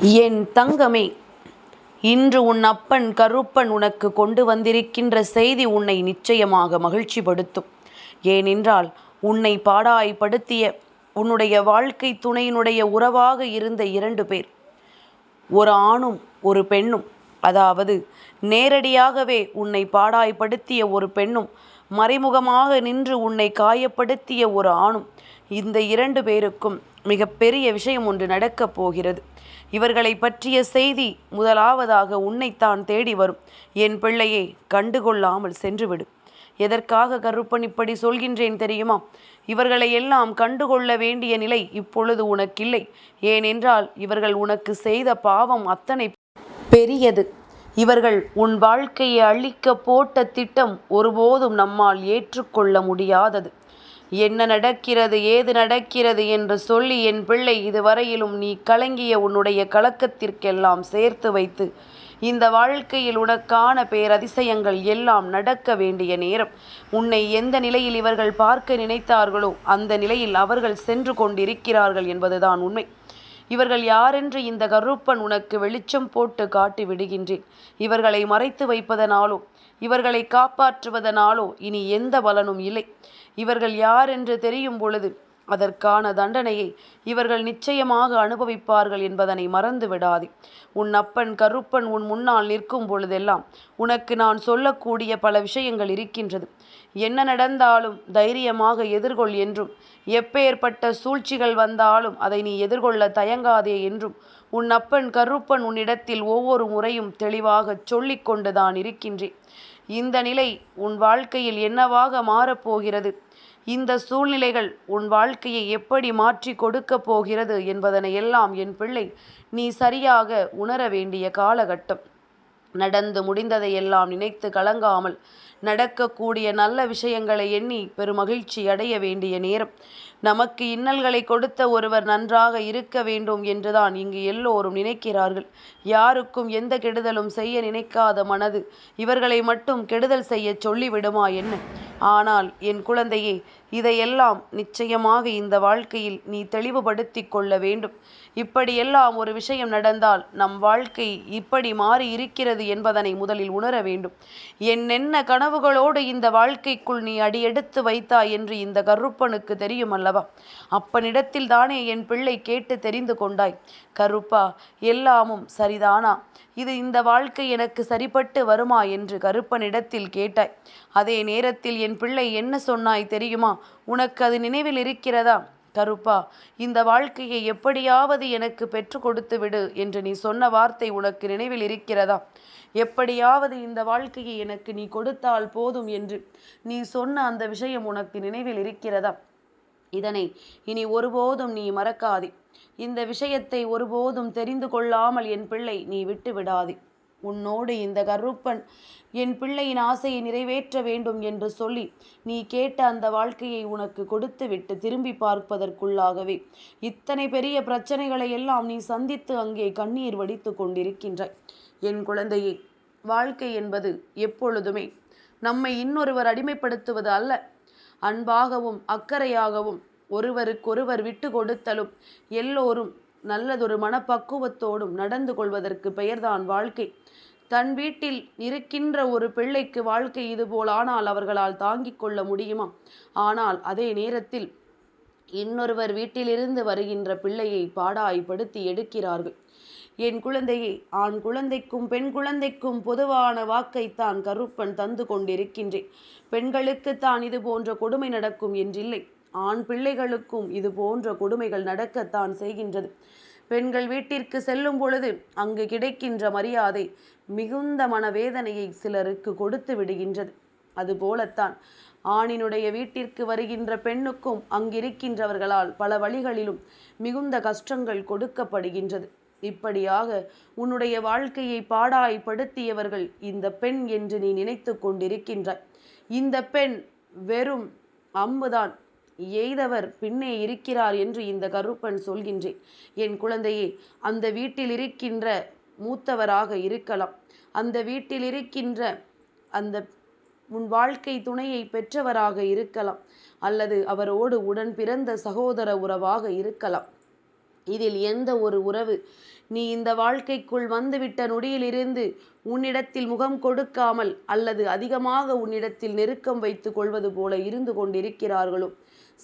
என் தங்கமே இன்று உன் அப்பன் கருப்பன் உனக்கு கொண்டு வந்திருக்கின்ற செய்தி உன்னை நிச்சயமாக மகிழ்ச்சிப்படுத்தும். ஏனென்றால் உன்னை பாடாய்படுத்திய உன்னுடைய வாழ்க்கை துணையினுடைய உறவாக இருந்த இரண்டு பேர் ஒரு ஆணும் ஒரு பெண்ணும் அதாவது நேரடியாகவே உன்னை பாடாய்படுத்திய ஒரு பெண்ணும் மறைமுகமாக நின்று உன்னை காயப்படுத்திய ஒரு ஆணும் இந்த இரண்டு பேருக்கும் மிகப்பெரிய விஷயம் ஒன்று நடக்கப் போகிறது. இவர்களை பற்றிய செய்தி முதலாவதாக உன்னைத்தான் தேடி வரும். என் பிள்ளையை கண்டுகொள்ளாமல் சென்றுவிடு. எதற்காக கருப்பன் இப்படி சொல்கின்றேன் தெரியுமா? இவர்களை எல்லாம் கண்டுகொள்ள வேண்டிய நிலை இப்பொழுது உனக்கில்லை. ஏனென்றால் இவர்கள் உனக்கு செய்த பாவம் அத்தனை பெரியது. இவர்கள் உன் வாழ்க்கையை அழிக்க போட்ட திட்டம் ஒருபோதும் நம்மால் ஏற்றுக்கொள்ள முடியாதது. என்ன நடக்கிறது ஏது நடக்கிறது என்று சொல்லி என் பிள்ளை இதுவரையிலும் நீ கலங்கிய உன்னுடைய கலக்கத்திற்கெல்லாம் சேர்த்து வைத்து இந்த வாழ்க்கையில் உனக்கான பேரதிசயங்கள் எல்லாம் நடக்க வேண்டிய நேரம். உன்னை எந்த நிலையில் இவர்கள் பார்க்க நினைத்தார்களோ அந்த நிலையில் அவர்கள் சென்று கொண்டிருக்கிறார்கள் என்பதுதான் உண்மை. இவர்கள் யாரென்று இந்த கருப்பன் உனக்கு வெளிச்சம் போட்டு காட்டி விடுகின்றேன் இவர்களை மறைத்து வைப்பதனாலோ இவர்களை காப்பாற்றுவதனாலோ இனி எந்த பலனும் இல்லை. இவர்கள் யார் என்று தெரியும் பொழுது அதற்கான தண்டனையை இவர்கள் நிச்சயமாக அனுபவிப்பார்கள் என்பதனை மறந்து விடாதே உன் அப்பன் கருப்பன் உன் முன்னால் நிற்கும் பொழுதெல்லாம் உனக்கு நான் சொல்லக்கூடிய பல விஷயங்கள் இருக்கின்றது. என்ன நடந்தாலும் தைரியமாக எதிர்கொள் என்றும் எப்பேற்பட்ட சூழ்ச்சிகள் வந்தாலும் அதை நீ எதிர்கொள்ள தயங்காதே என்றும் உன் அப்பன் கருப்பன் உன்னிடத்தில் ஒவ்வொரு முறையும் தெளிவாக சொல்லிக்கொண்டுதான் இருக்கின்றேன். இந்த நிலை உன் வாழ்க்கையில் என்னவாக மாறப்போகிறது இந்த சூழ்நிலைகள் உன் வாழ்க்கையை எப்படி மாற்றி கொடுக்க போகிறது என்பதனை எல்லாம் என் பிள்ளை நீ சரியாக உணர வேண்டிய காலகட்டம். நடந்து முடிந்ததை எல்லாம் நினைத்து கலங்காமல் நடக்கக்கூடிய நல்ல விஷயங்களை எண்ணி பெருமகிழ்ச்சி அடைய வேண்டிய நேரம். நமக்கு இன்னல்களை கொடுத்த ஒருவர் நன்றாக இருக்க வேண்டும் என்றுதான் இங்கு எல்லோரும் நினைக்கிறார்கள். யாருக்கும் எந்த கெடுதலும் செய்ய நினைக்காத மனது இவர்களை மட்டும் கெடுதல் செய்ய சொல்லிவிடுமா என்ன? ஆனால் என் குழந்தையே இதையெல்லாம் நிச்சயமாக இந்த வாழ்க்கையில் நீ தெளிவுபடுத்தி கொள்ள வேண்டும். இப்படியெல்லாம் ஒரு விஷயம் நடந்தால் நம் வாழ்க்கை இப்படி மாறி இருக்கிறது என்பதனை முதலில் உணர வேண்டும். என்னென்ன கனவுகளோடு இந்த வாழ்க்கைக்குள் நீ அடியெடுத்து வைத்தாய் என்று இந்த கருப்பனுக்கு தெரியும் அல்லவா? அப்பனிடத்தில் தானே என் பிள்ளை கேட்டு தெரிந்து கொண்டாய். கருப்பா எல்லாமும் சரிதானா? இது இந்த வாழ்க்கை எனக்கு சரிப்பட்டு வருமா என்று கருப்பனிடத்தில் கேட்டாய். அதே நேரத்தில் என் பிள்ளை என்ன சொன்னாய் தெரியுமா? உனக்கு அது நினைவில் இருக்கிறதா? கருப்பா இந்த வாழ்க்கையை எப்படியாவது எனக்கு பெற்று கொடுத்து விடு என்று நீ சொன்ன வார்த்தை உனக்கு நினைவில் இருக்கிறதா? எப்படியாவது இந்த வாழ்க்கையை எனக்கு நீ கொடுத்தால் போதும் என்று நீ சொன்ன அந்த விஷயம் உனக்கு நினைவில் இருக்கிறதா? இதனை இனி ஒருபோதும் நீ மறக்காதே. இந்த விஷயத்தை ஒருபோதும் தெரிந்து கொள்ளாமல் என் பிள்ளை நீ விட்டு விடாதே. உன்னோடு இந்த கருப்பன் என் பிள்ளையின் ஆசையை நிறைவேற்ற வேண்டும் என்று சொல்லி நீ கேட்ட அந்த வாழ்க்கையை உனக்கு கொடுத்து விட்டு திரும்பி பார்ப்பதற்குள்ளாகவே இத்தனை பெரிய பிரச்சனைகளை எல்லாம் நீ சந்தித்து அங்கே கண்ணீர் வடித்து கொண்டிருக்கின்றாய். என் குழந்தையே வாழ்க்கை என்பது எப்பொழுதுமே நம்மை இன்னொருவர் அடிமைப்படுத்துவது அல்ல. அன்பாகவும் அக்கறையாகவும் ஒருவருக்கொருவர் விட்டு கொடுத்தலும் எல்லோரும் நல்லதொரு மனப்பக்குவத்தோடும் நடந்து கொள்வதற்கு பெயர்தான் வாழ்க்கை. தன் வீட்டில் இருக்கின்ற ஒரு பிள்ளைக்கு வாழ்க்கை இதுபோல் ஆனால் அவர்களால் தாங்கிக் கொள்ள முடியுமா? ஆனால் அதே நேரத்தில் இன்னொருவர் வீட்டிலிருந்து வருகின்ற பிள்ளையை பாடாய்படுத்தி எடுக்கிறார்கள். என் குழந்தையே ஆண் குழந்தைக்கும் பெண் குழந்தைக்கும் பொதுவான வாக்கைத்தான் கருப்பன் தந்து கொண்டிருக்கின்றேன். பெண்களுக்கு தான் இது போன்ற கொடுமை நடக்கும் என்றில்லை. ஆண் பிள்ளைகளுக்கும் இது போன்ற கொடுமைகள் நடக்கத்தான் செய்கின்றது. பெண்கள் வீட்டிற்கு செல்லும் பொழுது அங்கு கிடைக்கின்ற மரியாதை மிகுந்த மனவேதனையை சிலருக்கு கொடுத்து விடுகின்றது. அதுபோலத்தான் ஆணினுடைய வீட்டிற்கு வருகின்ற பெண்ணுக்கும் அங்கிருக்கின்றவர்களால் பல வழிகளிலும் மிகுந்த கஷ்டங்கள் கொடுக்கப்படுகின்றது. இப்படியாக உன்னுடைய வாழ்க்கையை பாடாய்படுத்தியவர்கள் இந்த பெண் என்று நீ நினைத்து கொண்டிருக்கின்றாய். இந்த பெண் வெறும் அம்புதான். எய்தவர் பின்னே இருக்கிறார் என்று இந்த கருப்பன் சொல்கின்றேன். என் குழந்தையே அந்த வீட்டில் இருக்கின்ற மூத்தவராக இருக்கலாம். அந்த வீட்டில் இருக்கின்ற அந்த உன் வாழ்க்கை துணையை பெற்றவராக இருக்கலாம். அல்லது அவரோடு உடன் பிறந்த சகோதர உறவாக இருக்கலாம். இதில் எந்த ஒரு உறவு? நீ இந்த வாழ்க்கைக்குள் வந்துவிட்ட நொடியிலிருந்து உன்னிடத்தில் முகம் கொடுக்காமல் அல்லது அதிகமாக உன்னிடத்தில் நெருக்கம் வைத்து கொள்வது போல இருந்து கொண்டிருக்கிறார்களோ?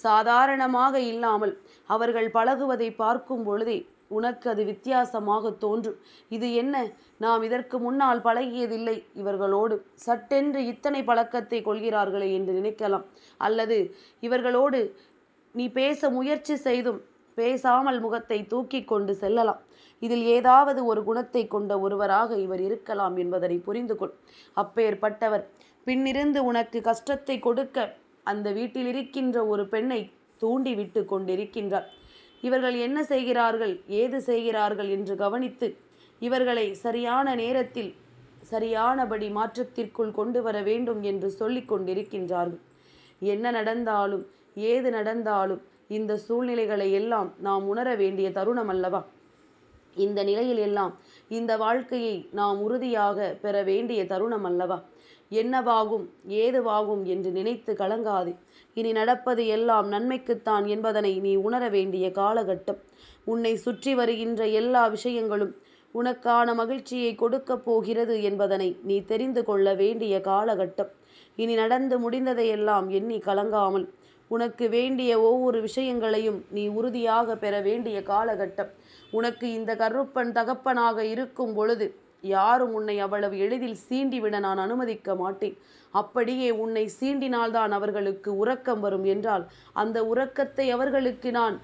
சாதாரணமாக இல்லாமல் அவர்கள் பழகுவதை பார்க்கும் பொழுதே உனக்கு அது வித்தியாசமாக தோன்றும். இது என்ன? நாம் இதற்கு முன்னால் பழகியதில்லை. இவர்களோடு சட்டென்று இத்தனை பழக்கத்தை கொள்கிறார்களே என்று நினைக்கலாம். அல்லது இவர்களோடு நீ பேச முயற்சி செய்தும் பேசாமல் முகத்தை தூக்கி கொண்டு செல்லலாம். இதில் ஏதாவது ஒரு குணத்தை கொண்ட ஒருவராக இவர் இருக்கலாம் என்பதனை புரிந்து கொள் அப்பேற்பட்டவர் பின்னிருந்து உனக்கு கஷ்டத்தை கொடுக்க அந்த வீட்டில் இருக்கின்ற ஒரு பெண்ணை தூண்டிவிட்டு கொண்டிருக்கின்றார். இவர்கள் என்ன செய்கிறார்கள்? ஏது செய்கிறார்கள் என்று கவனித்து இவர்களை சரியான நேரத்தில் சரியானபடி மாற்றத்திற்குள் கொண்டு வர வேண்டும் என்று சொல்லிக் கொண்டிருக்கின்றார்கள். என்ன நடந்தாலும் ஏது நடந்தாலும் இந்த சூழ்நிலைகளை எல்லாம் நாம் உணர வேண்டிய தருணம் அல்லவா? இந்த நிலையில் எல்லாம் இந்த வாழ்க்கையை நாம் உறுதியாக பெற வேண்டிய தருணம் அல்லவா? என்னவாகும் ஏதுவாகும் என்று நினைத்து கலங்காதே. இனி நடப்பது எல்லாம் நன்மைக்குத்தான் என்பதனை நீ உணர வேண்டிய காலகட்டம். உன்னை சுற்றி வருகின்ற எல்லா விஷயங்களும் உனக்கான மகிழ்ச்சியை கொடுக்கப் போகிறது என்பதனை நீ தெரிந்து கொள்ள வேண்டிய காலகட்டம். இனி நடந்து முடிந்ததையெல்லாம் எண்ணி கலங்காமல் உனக்கு வேண்டிய ஒவ்வொரு விஷயங்களையும் நீ உறுதியாக பெற வேண்டிய காலகட்டம். உனக்கு இந்த கருப்பன் தகப்பனாக இருக்கும் பொழுது யாரும் உன்னை அவ்வளவு எளிதில் சீண்டிவிட நான் அனுமதிக்க மாட்டேன். அப்படியே உன்னை சீண்டினால்தான் அவர்களுக்கு உறக்கம் வரும் என்றால் அந்த உறக்கத்தை அவர்களுக்கு நான்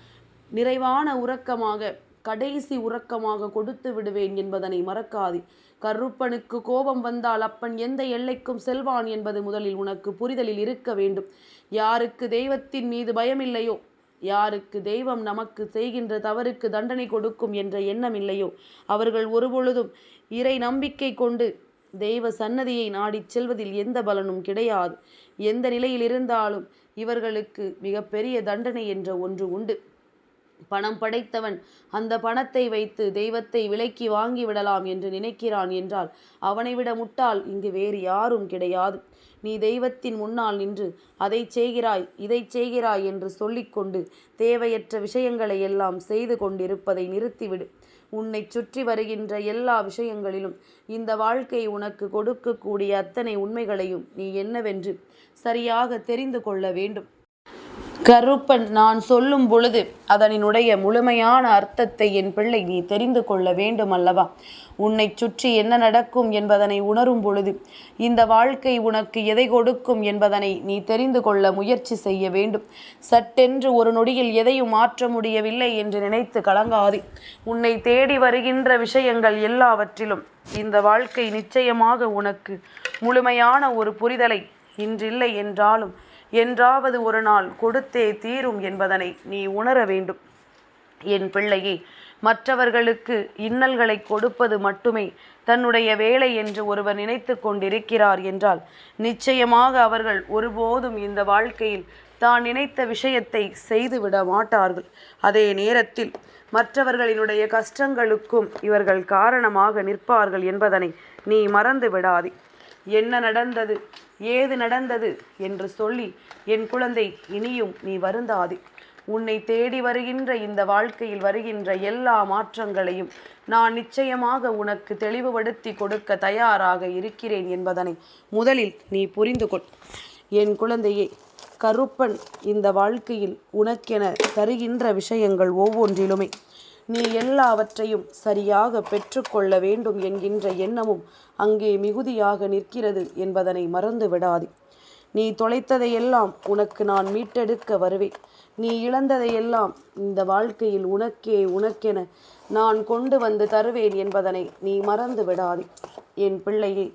நிறைவான உறக்கமாக கடைசி உறக்கமாக கொடுத்து விடுவேன் என்பதனை மறக்காதே. கருப்பனுக்கு கோபம் வந்தால் அப்பன் எந்த எல்லைக்கும் செல்வான் என்பது முதலில் உனக்கு புரிதலில் இருக்க வேண்டும். யாருக்கு தெய்வத்தின் மீது பயமில்லையோ யாருக்கு தெய்வம் நமக்கு செய்கின்ற தவறுக்கு தண்டனை கொடுக்கும் என்ற எண்ணம் இல்லையோ? அவர்கள் ஒருபொழுதும் இறை நம்பிக்கை கொண்டு தெய்வ சன்னதியை நாடிச் செல்வதில் எந்த பலனும் கிடையாது. எந்த நிலையில் இருந்தாலும் இவர்களுக்கு மிகப்பெரிய தண்டனை என்ற ஒன்று உண்டு. பணம் படைத்தவன். அந்த பணத்தை வைத்து தெய்வத்தை விலைக்கு வாங்கி விடலாம் என்று நினைக்கிறான் என்றால் அவனை விட முட்டாள் இங்கு வேறு யாரும் கிடையாது. நீ தெய்வத்தின் முன்னால் நின்று அதை செய்கிறாய் இதை செய்கிறாய் என்று சொல்லிக்கொண்டு தேவையற்ற விஷயங்களை எல்லாம் செய்து கொண்டிருப்பதை நிறுத்திவிடு. உன்னை சுற்றி வருகின்ற எல்லா விஷயங்களிலும் இந்த வாழ்க்கை உனக்கு கொடுக்கக்கூடிய அத்தனை உண்மைகளையும் நீ என்னவென்று சரியாக தெரிந்து கொள்ள வேண்டும். கருப்பன் நான் சொல்லும் பொழுது அதனினுடைய முழுமையான அர்த்தத்தை என் பிள்ளை நீ தெரிந்து கொள்ள வேண்டும் அல்லவா உன்னை சுற்றி என்ன நடக்கும் என்பதனை உணரும் பொழுது இந்த வாழ்க்கை உனக்கு எதை கொடுக்கும் என்பதனை நீ தெரிந்து கொள்ள முயற்சி செய்ய வேண்டும். சட்டென்று ஒரு நொடியில் எதையும் மாற்ற முடியவில்லை என்று நினைத்து கலங்காதே. உன்னை தேடி வருகின்ற விஷயங்கள் எல்லாவற்றிலும் இந்த வாழ்க்கை நிச்சயமாக உனக்கு முழுமையான ஒரு புரிதலை இன்றில்லை என்றாலும் என்றாவது ஒரு நாள் கொடுத்தே தீரும் என்பதனை நீ உணர வேண்டும். என் பிள்ளையே மற்றவர்களுக்கு இன்னல்களை கொடுப்பது மட்டுமே தன்னுடைய வேலை என்று ஒருவர் நினைத்து கொண்டிருக்கிறார் என்றால் நிச்சயமாக அவர்கள் ஒருபோதும் இந்த வாழ்க்கையில் தான் நினைத்த விஷயத்தை செய்துவிட மாட்டார்கள். அதே நேரத்தில் மற்றவர்களினுடைய கஷ்டங்களுக்கும் இவர்கள் காரணமாக நிற்பார்கள் என்பதனை நீ மறந்து விடாதே. என்ன நடந்தது? ஏது நடந்தது என்று சொல்லி என் குழந்தை இனியும் நீ வருந்தாதே. உன்னை தேடி வருகின்ற இந்த வாழ்க்கையில் வருகின்ற எல்லா மாற்றங்களையும் நான் நிச்சயமாக உனக்கு தெளிவுபடுத்தி கொடுக்க தயாராக இருக்கிறேன் என்பதனை முதலில் நீ புரிந்து கொள். என் குழந்தையே கருப்பன் இந்த வாழ்க்கையில் உனக்கென தருகின்ற விஷயங்கள் ஒவ்வொன்றிலுமே நீ எல்லாவற்றையும் சரியாக பெற்றுக்கொள்ள வேண்டும் என்கின்ற எண்ணமும் அங்கே மிகுதியாக நிற்கிறது என்பதனை மறந்து விடாதே நீ தொலைத்ததையெல்லாம் உனக்கு நான் மீட்டெடுக்க வருவேன். நீ இழந்ததையெல்லாம் இந்த வாழ்க்கையில் உனக்கே உனக்கென நான் கொண்டு வந்து தருவேன் என்பதனை நீ மறந்து விடாதே என் பிள்ளையே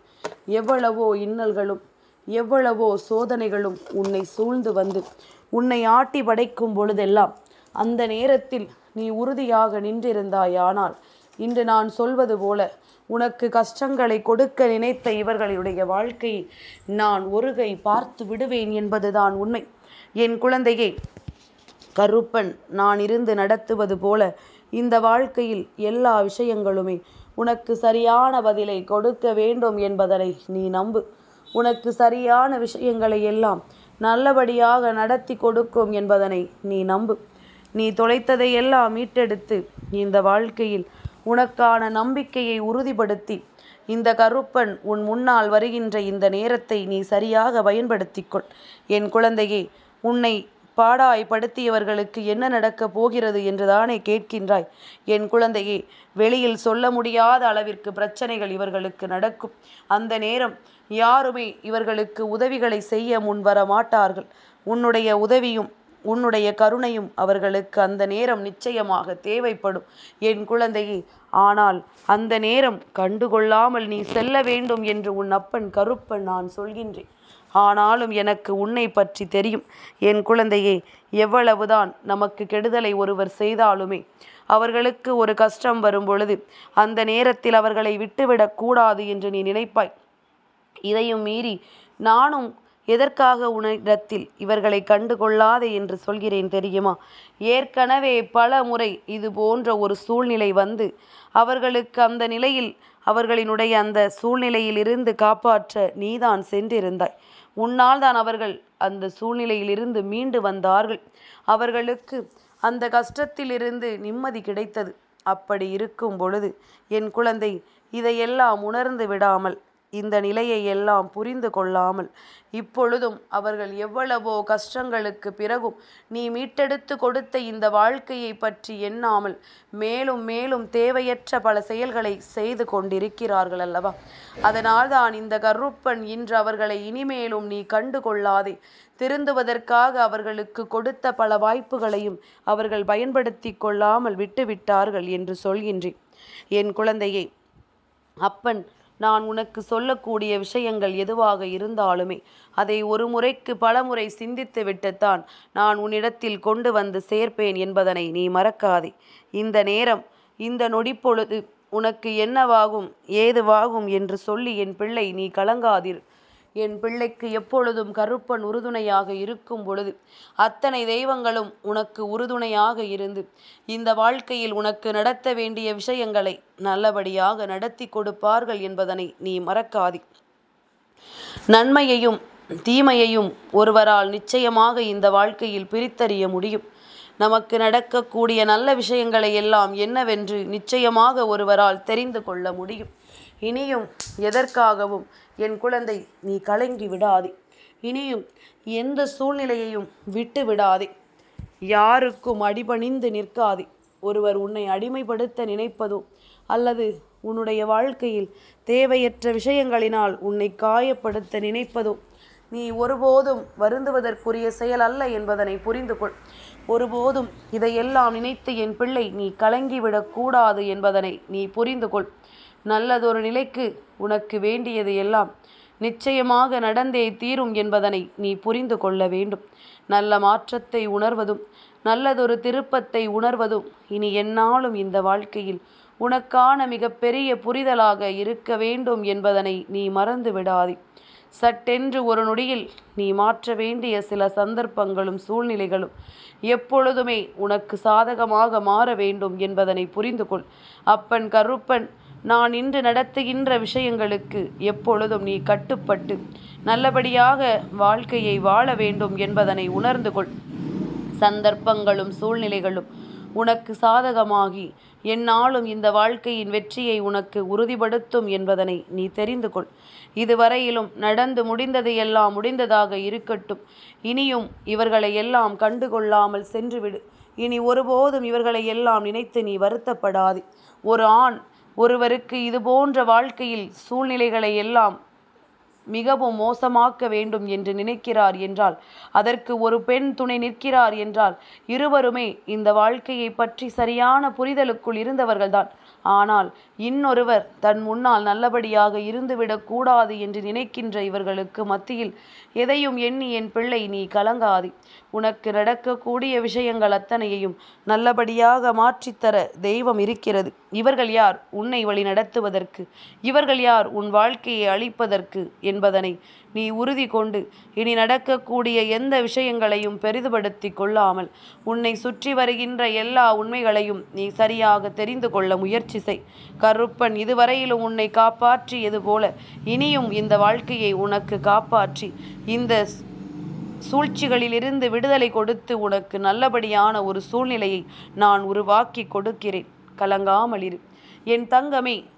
எவ்வளவோ இன்னல்களும் எவ்வளவோ சோதனைகளும் உன்னை சூழ்ந்து வந்து உன்னை ஆட்டி படைக்கும் பொழுதெல்லாம் அந்த நேரத்தில் நீ உறுதியாக நின்றிருந்தாயானால் இன்று நான் சொல்வது போல உனக்கு கஷ்டங்களை கொடுக்க நினைத்த இவர்களுடைய வாழ்க்கையை நான் ஒருகை பார்த்து விடுவேன் என்பதுதான் உண்மை. என் குழந்தையே கருப்பன் நான் இருந்து நடத்துவது போல இந்த வாழ்க்கையில் எல்லா விஷயங்களுமே உனக்கு சரியான பதிலை கொடுக்க வேண்டும் என்பதனை நீ நம்பு. உனக்கு சரியான விஷயங்களை எல்லாம் நல்லபடியாக நடத்தி கொடுக்கும் என்பதனை நீ நம்பு. நீ தொலைத்ததை எல்லாம் மீட்டெடுத்து இந்த வாழ்க்கையில் உனக்கான நம்பிக்கையை உறுதிப்படுத்தி. இந்த கருப்பன் உன் முன்னால் வருகின்ற இந்த நேரத்தை நீ சரியாக பயன்படுத்திக்கொள். என் குழந்தையே உன்னை பாடாய்படுத்தியவர்களுக்கு என்ன நடக்கப் போகிறது என்றுதானே கேட்கின்றாய். என் குழந்தையே வெளியில் சொல்ல முடியாத அளவிற்கு பிரச்சனைகள் இவர்களுக்கு நடக்கும். அந்த நேரம் யாருமே இவர்களுக்கு உதவிகளை செய்ய முன்வர மாட்டார்கள் உன்னுடைய உதவியும் உன்னுடைய கருணையும் அவர்களுக்கு அந்த நேரம் நிச்சயமாக தேவைப்படும். என் குழந்தையே ஆனால் அந்த நேரம் கண்டுகொள்ளாமல் நீ செல்ல வேண்டும் என்று உன் அப்பன் கருப்பன் நான் சொல்கின்றேன். ஆனாலும் எனக்கு உன்னை பற்றி தெரியும். என் குழந்தையே எவ்வளவுதான் நமக்கு கெடுதலை ஒருவர் செய்தாலுமே அவர்களுக்கு ஒரு கஷ்டம் வரும் பொழுது அந்த நேரத்தில் அவர்களை விட்டுவிடக் கூடாது என்று நீ நினைப்பாய். இதையும் மீறி நானும் எதற்காக உன்னிடத்தில் இவர்களை கண்டு கொள்ளாதே என்று சொல்கிறேன் தெரியுமா? ஏற்கனவே பல முறை இது போன்ற ஒரு சூழ்நிலை வந்து அவர்களுக்கு அந்த நிலையில் அவர்களினுடைய அந்த சூழ்நிலையிலிருந்து காப்பாற்ற நீதான் சென்றிருந்தாய். உன்னால் தான் அவர்கள் அந்த சூழ்நிலையிலிருந்து மீண்டு வந்தார்கள். அவர்களுக்கு அந்த கஷ்டத்திலிருந்து நிம்மதி கிடைத்தது. அப்படி இருக்கும் பொழுது என் குழந்தை இதையெல்லாம் உணர்ந்து விடாமல் இந்த நிலையை எல்லாம் புரிந்து கொள்ளாமல் இப்பொழுதும் அவர்கள் எவ்வளவோ கஷ்டங்களுக்கு பிறகும் நீ மீட்டெடுத்து கொடுத்த இந்த வாழ்க்கையை பற்றி எண்ணாமல் மேலும் மேலும் தேவையற்ற பல செயல்களை செய்து கொண்டிருக்கிறார்கள் அல்லவா? அதனால்தான் இந்த கருப்பன் இன்று அவர்களை இனிமேலும் நீ கண்டு கொள்ளாதே. திருந்துவதற்காக அவர்களுக்கு கொடுத்த பல வாய்ப்புகளையும் அவர்கள் பயன்படுத்தி கொள்ளாமல் விட்டுவிட்டார்கள் என்று சொல்கின்றேன். என் குழந்தையை அப்பன் நான் உனக்கு சொல்லக்கூடிய விஷயங்கள் எதுவாக இருந்தாலுமே அதை ஒரு முறைக்கு பலமுறை சிந்தித்து விட்டுத்தான் நான் உன்னிடத்தில் கொண்டு வந்து சேர்ப்பேன் என்பதனை நீ மறக்காதே. இந்த நேரம் இந்த நொடிப்பொழுது உனக்கு என்னவாகும் ஏதுவாகும் என்று சொல்லி என் பிள்ளை நீ கலங்காதிரு. என் பிள்ளைக்கு எப்பொழுதும் கருப்பன் உறுதுணையாக இருக்கும் பொழுது அத்தனை தெய்வங்களும் உனக்கு உறுதுணையாக இருந்து இந்த வாழ்க்கையில் உனக்கு நடத்த வேண்டிய விஷயங்களை நல்லபடியாக நடத்தி கொடுப்பார்கள் என்பதனை நீ மறக்காதி. நன்மையையும் தீமையையும் ஒருவரால் நிச்சயமாக இந்த வாழ்க்கையில் பிரித்தறிய முடியும். நமக்கு நடக்கக்கூடிய நல்ல விஷயங்களை எல்லாம் என்னவென்று நிச்சயமாக ஒருவரால் தெரிந்து கொள்ள முடியும். இனியும் எதற்காகவும் என் குழந்தை நீ கலங்கி விடாதே. இனியும் எந்த சூழ்நிலையையும் விட்டு விடாதே. யாருக்கும் அடிபணிந்து நிற்காதே. ஒருவர் உன்னை அடிமைப்படுத்த நினைப்பதோ அல்லது உன்னுடைய வாழ்க்கையில் தேவையற்ற விஷயங்களினால் உன்னை காயப்படுத்த நினைப்பதோ நீ ஒருபோதும் வருந்துவதற்குரிய செயல் அல்ல என்பதனை புரிந்து கொள். ஒருபோதும் இதையெல்லாம் நினைத்து என் பிள்ளை நீ கலங்கிவிடக்கூடாது என்பதனை நீ புரிந்து கொள். நல்லதொரு நிலைக்கு உனக்கு வேண்டியது எல்லாம் நிச்சயமாக நடந்தே தீரும் என்பதனை நீ புரிந்து கொள்ள வேண்டும். நல்ல மாற்றத்தை உணர்வதும் நல்லதொரு திருப்பத்தை உணர்வதும் இனி என்னாலும் இந்த வாழ்க்கையில் உனக்கான மிகப்பெரிய புரிதலாக இருக்க வேண்டும் என்பதனை நீ மறந்து விடாதே. சட்டென்று ஒரு நொடியில் நீ மாற்ற வேண்டிய சில சந்தர்ப்பங்களும் சூழ்நிலைகளும் எப்பொழுதுமே உனக்கு சாதகமாக மாற வேண்டும் என்பதனை புரிந்து கொள். அப்பன் கருப்பன் நான் இன்று நடத்துகின்ற விஷயங்களுக்கு எப்பொழுதும் நீ கட்டுப்பட்டு நல்லபடியாக வாழ்க்கையை வாழ வேண்டும் என்பதனை உணர்ந்து கொள். சந்தர்ப்பங்களும் சூழ்நிலைகளும் உனக்கு சாதகமாகி என்னாலும் இந்த வாழ்க்கையின் வெற்றியை உனக்கு உறுதிப்படுத்தும் என்பதனை நீ தெரிந்து கொள். இதுவரையிலும் நடந்து முடிந்தது எல்லாம் முடிந்ததாக இருக்கட்டும். இனியும் இவர்களை எல்லாம் கண்டுகொள்ளாமல் சென்றுவிடு. இனி ஒருபோதும் இவர்களை எல்லாம் நினைத்து நீ வருத்தப்படாது. ஒரு ஆண் ஒருவருக்கு இது போன்ற வாழ்க்கையில் சூழ்நிலைகளை எல்லாம் மிகவும் மோசமாக்க வேண்டும் என்று நினைக்கிறார் என்றால் அதற்கு ஒரு பெண் துணை நிற்கிறார் என்றால் இருவருமே இந்த வாழ்க்கையை பற்றி சரியான புரிதலுக்குள் இருந்தவர்கள்தான். ஆனால் இன்னொருவர் தன் முன்னால் நல்லபடியாக இருந்துவிடக் கூடாது என்று நினைக்கின்ற இவர்களுக்கு மத்தியில் எதையும் எண்ணி என் பிள்ளை நீ கலங்காதே. உனக்கு நடக்கக்கூடிய விஷயங்கள் அத்தனையையும் நல்லபடியாக மாற்றித்தர தெய்வம் இருக்கிறது. இவர்கள் யார்? உன்னை வழி நடத்துவதற்கு. இவர்கள் யார்? உன் வாழ்க்கையை அழிப்பதற்கு என்பதனை நீ உறுதி கொண்டு இனி நடக்கக்கூடிய எந்த விஷயங்களையும் பெரிதுபடுத்தி கொள்ளாமல் உன்னை சுற்றி வருகின்ற எல்லா உண்மைகளையும் நீ சரியாக தெரிந்து கொள்ள முயற்சி செய். கருப்பன் இதுவரையிலும் உன்னை காப்பாற்றியது போல இனியும் இந்த வாழ்க்கையை உனக்கு காப்பாற்றி இந்த சூழ்ச்சிகளிலிருந்து விடுதலை கொடுத்து உனக்கு நல்லபடியான ஒரு சூழ்நிலையை நான் உருவாக்கி கொடுக்கிறேன். கலங்காமல் இரு என் தங்கமே